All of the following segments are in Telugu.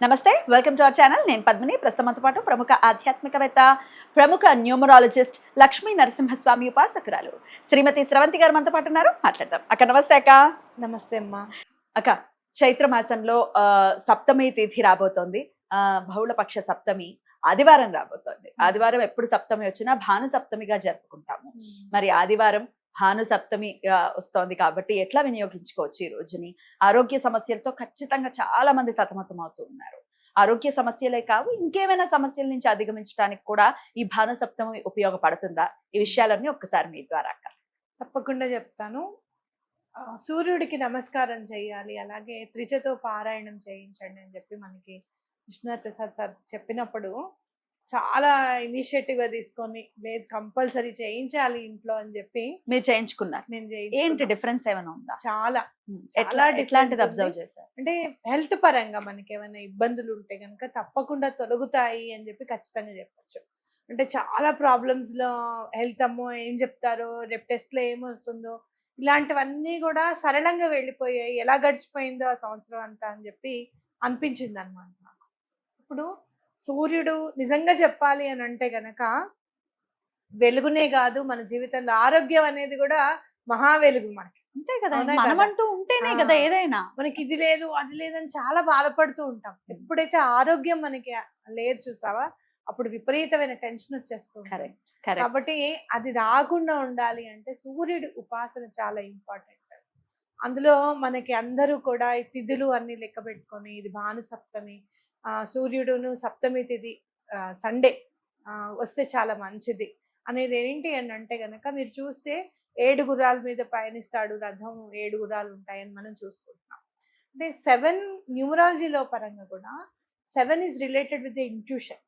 నమస్తే వెల్కమ్ టు అవర్ ఛానల్ నేను పద్మిని. ప్రస్తుతంతో పాటు ప్రముఖ ఆధ్యాత్మికవేత్త ప్రముఖ న్యూమరాలజిస్ట్ లక్ష్మీ నరసింహస్వామి ఉపాసకురాలు శ్రీమతి స్రవంతి గారు మనతో పాటు ఉన్నారు. మాట్లాడదాం. అక్క నమస్తే అక్క. నమస్తే అమ్మా. అక్క చైత్ర మాసంలో ఆ, సప్తమి తిథి రాబోతోంది. ఆ, బహుళపక్ష సప్తమి ఆదివారం రాబోతోంది. ఆదివారం ఎప్పుడు సప్తమి వచ్చినా భాను సప్తమిగా జరుపుకుంటాము మరి ఆదివారం భాను సప్తమి వస్తోంది కాబట్టి ఎట్లా వినియోగించుకోవచ్చు ఈ రోజుని? ఆరోగ్య సమస్యలతో ఖచ్చితంగా చాలా మంది సతమతం అవుతూ ఉన్నారు. ఆరోగ్య సమస్యలే కావు ఇంకేమైనా సమస్యల నుంచి అధిగమించడానికి కూడా ఈ భాను సప్తమి ఉపయోగపడుతుందా? ఈ విషయాలన్నీ ఒక్కసారి మీ ద్వారా అక్క. తప్పకుండా చెప్తాను. సూర్యుడికి నమస్కారం చేయాలి అలాగే త్రిజతో పారాయణం చేయించండి అని చెప్పి మనకి విష్ణునాథ్ ప్రసాద్ సార్ చెప్పినప్పుడు చాలా ఇనిషియేటివ్గా తీసుకొని లేదు కంపల్సరీ చేయించాలి ఇంట్లో అని చెప్పి మీరు చేయించుకున్నారు. నేను ఏంటి. డిఫరెన్స్ ఏమైనా ఉందా? చాలా. ఎట్లా ఎట్లాంటిది. అబ్జర్వ్ చేశారు? అంటే హెల్త్ పరంగా మనకి ఏమైనా ఇబ్బందులు ఉంటే కనుక తప్పకుండా తొలగుతాయి అని చెప్పి ఖచ్చితంగా చెప్పొచ్చు. అంటే చాలా ప్రాబ్లమ్స్లో హెల్త్ అమ్మో ఏం చెప్తారో? రేపు టెస్ట్లో ఏమొస్తుందో ఇలాంటివన్నీ కూడా సరళంగా వెళ్ళిపోయాయి. ఎలా గడిచిపోయిందో ఆ సంవత్సరం అంతా అని చెప్పి అనిపించింది అనమాట నాకు. ఇప్పుడు సూర్యుడు నిజంగా చెప్పాలి అని అంటే గనక వెలుగునే కాదు మన జీవితంలో ఆరోగ్యం అనేది కూడా మహా వెలుగు మనకి. అంతే కదా? అంటూ ఉంటేనే. కదా ఏదైనా. మనకి ఇది లేదు అది లేదని చాలా బాధపడుతూ ఉంటాం. ఎప్పుడైతే ఆరోగ్యం మనకి లేదు చూసావా? అప్పుడు విపరీతమైన టెన్షన్ వచ్చేస్తుంది కాబట్టి అది రాకుండా ఉండాలి అంటే సూర్యుడి ఉపాసన చాలా ఇంపార్టెంట్. అందులో మనకి అందరూ కూడా ఈ తిథులు అన్ని లెక్క పెట్టుకొని ఇది భాను సప్తమి ఆ, సూర్యుడును సప్తమి తిథి సండే వస్తే చాలా మంచిది. అనేది ఏంటి అని అంటే గనక మీరు చూస్తే ఏడు గుర్రాల మీద పయనిస్తాడు రథం ఏడు గుర్రాలు ఉంటాయని మనం చూసుకుంటున్నాం. అంటే సెవెన్ న్యూమరాలజీలో పరంగా కూడా seven is related with the intuition.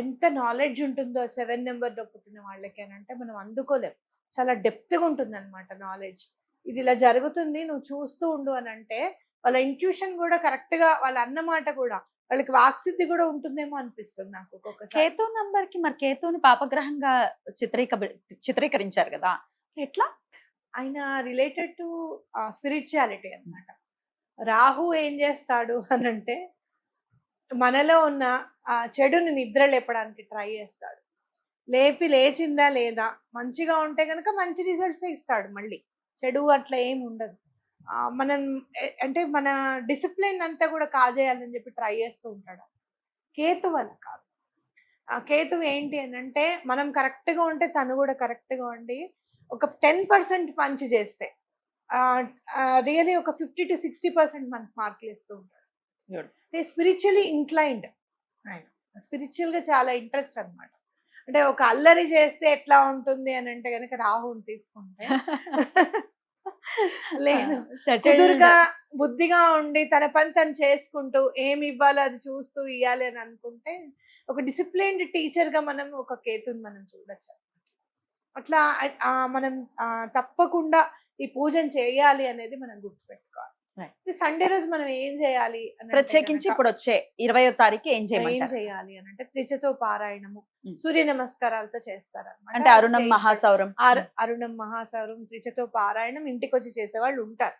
ఎంత నాలెడ్జ్ ఉంటుందో సెవెన్ నెంబర్లో పుట్టిన వాళ్ళకి అని అంటే మనం అందుకోలేం. చాలా డెప్త్గా ఉంటుంది అనమాట నాలెడ్జ్. ఇది ఇలా జరుగుతుంది నువ్వు చూస్తూ ఉండు అని అంటే వాళ్ళ ఇంట్యూషన్ కూడా కరెక్ట్గా వాళ్ళ అన్నమాట కూడా వాళ్ళకి వాక్సిద్ధి కూడా ఉంటుందేమో అనిపిస్తుంది నాకు ఒక్కొక్కసారి. కేతు నంబర్కి మరి కేతుని పాపగ్రహంగా చిత్రీక చిత్రీకరించారు కదా ఎట్లా? ఆయన రిలేటెడ్ టు స్పిరిచువాలిటీ అన్నమాట. రాహు ఏం చేస్తాడు అని అంటే మనలో ఉన్న ఆ చెడుని నిద్ర లేపడానికి ట్రై చేస్తాడు. లేపి లేచిందా లేదా మంచిగా ఉంటే కనుక మంచి రిజల్ట్స్ ఇస్తాడు మళ్ళీ. చెడు అట్లా ఏం ఉండదు. మనం అంటే మన డిసిప్లిన్ అంతా కూడా కాజేయాలని చెప్పి ట్రై చేస్తూ ఉంటాడు. కేతు వల్ల కాదు. కేతు ఏంటి అని అంటే మనం కరెక్ట్గా ఉంటే తను కూడా కరెక్ట్గా ఉండి ఒక టెన్ పర్సెంట్ పంచ్ చేస్తే రియలీ ఒక ఫిఫ్టీ టు సిక్స్టీ పర్సెంట్ మనకు మార్కులు ఇస్తూ ఉంటాడు. స్పిరిచువలీ ఇంక్లైన్డ్ ఆయన. స్పిరిచువల్గా చాలా ఇంట్రెస్ట్ అన్నమాట. అంటే ఒక అల్లరి చేస్తే ఎట్లా ఉంటుంది అని అంటే కనుక రాహుని తీసుకుంటే లేదు. కుదురుగా బుద్ధిగా ఉండి తన పని తను చేసుకుంటూ ఏమి ఇవ్వాలో అది చూస్తూ ఇవ్వాలి అని అనుకుంటే ఒక డిసిప్లైన్డ్ టీచర్గా మనం ఒక కేతుని మనం చూడొచ్చు. అట్లా మనం తప్పకుండా ఈ పూజను చేయాలి అనేది మనం గుర్తుపెట్టుకోవాలి. సండే రోజు మనం ఏం చేయాలి ప్రత్యేకించి ఇప్పుడు వచ్చే ఇరవయో తారీఖు ఏం ఏం చేయమంటారు? చేయాలి అని అంటే త్రిచతో పారాయణము. సూర్య నమస్కారాలతో చేస్తారు అంటే అరుణం మహాసౌరం. అరుణం మహాసౌరం త్రిచతో పారాయణం ఇంటికి వచ్చి చేసే వాళ్ళు ఉంటారు.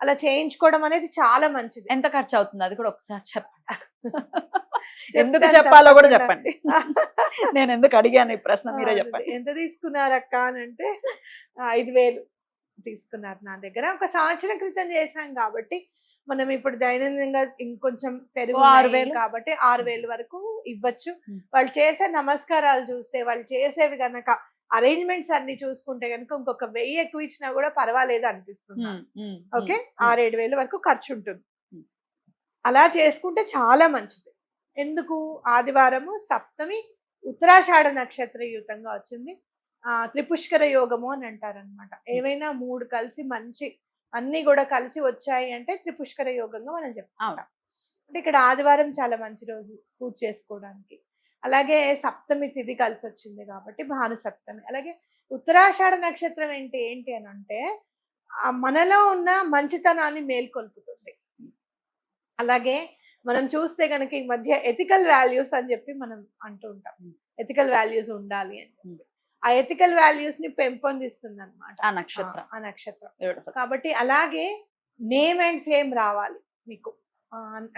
అలా చేయించుకోవడం అనేది చాలా మంచిది. ఎంత ఖర్చు అవుతుంది అది కూడా ఒకసారి చెప్పండి. ఎందుకు చెప్పాలో కూడా. చెప్పండి. నేను ఎందుకు అడిగాను ఈ ప్రశ్న మీరే చెప్పండి. ఎంత తీసుకున్నారక్క అని అంటే ఐదు వేలు తీసుకున్నారు నా దగ్గర. ఒక సంవత్సరం క్రితం చేశాం కాబట్టి మనం ఇప్పుడు దైనందినంగా ఇంకొంచెం పెరుగు ఆరు వేలు? కాబట్టి ఆరు వేలు వరకు ఇవ్వచ్చు. వాళ్ళు చేసే నమస్కారాలు చూస్తే వాళ్ళు చేసేవి గనక అరేంజ్మెంట్స్ అన్ని చూసుకుంటే గనక ఇంకొక వెయ్యి ఎక్కువ ఇచ్చినా కూడా పర్వాలేదు అనిపిస్తుంది ఓకే? ఆరేడు వేలు వరకు ఖర్చు ఉంటుంది. అలా చేసుకుంటే చాలా మంచిది. ఎందుకు? ఆదివారము సప్తమి ఉత్తరాషాఢ నక్షత్ర యుతంగా వచ్చింది. ఆ త్రిపుష్కర యోగము అని అంటారనమాట ఏవైనా మూడు కలిసి మంచి అన్ని కూడా కలిసి వచ్చాయి అంటే త్రిపుష్కర యోగంగా మనం చెప్పుకుంటాం. అంటే ఇక్కడ ఆదివారం చాలా మంచి రోజు పూజ చేసుకోవడానికి. అలాగే సప్తమి తిథి కలిసి వచ్చింది కాబట్టి భాను సప్తమి అలాగే ఉత్తరాషాఢ నక్షత్రం ఏంటి ఏంటి అని అంటే మనలో ఉన్న మంచితనాన్ని మేల్కొల్పుతుంది. అలాగే మనం చూస్తే కనుక ఈ మధ్య ఎథికల్ వాల్యూస్ అని చెప్పి మనం అంటూ ఉంటాం. ఎథికల్ వాల్యూస్ ఉండాలి అని. ఆ ఎథికల్ వాల్యూస్ని పెంపొందిస్తుంది అనమాట ఆ నక్షత్రం. ఆ నక్షత్రం. కాబట్టి అలాగే నేమ్ అండ్ ఫేమ్ రావాలి మీకు.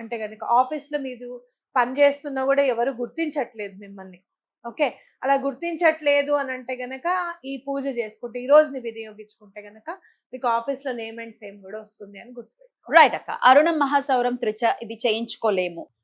అంటే కనుక ఆఫీస్లో మీరు పని చేస్తున్నా కూడా ఎవరు గుర్తించట్లేదు మిమ్మల్ని. ఓకే? అలా గుర్తించట్లేదు అని అంటే గనక ఈ పూజ చేసుకుంటే ఈ రోజుని వినియోగించుకుంటే గనక మీకు ఆఫీస్లో నేమ్ అండ్ ఫేమ్ కూడా వస్తుంది అని గుర్తుపెట్టుకోవాలి రైట్ అక్క. అరుణం మహాసౌరం త్రిచ ఇది చేయించుకోలేము.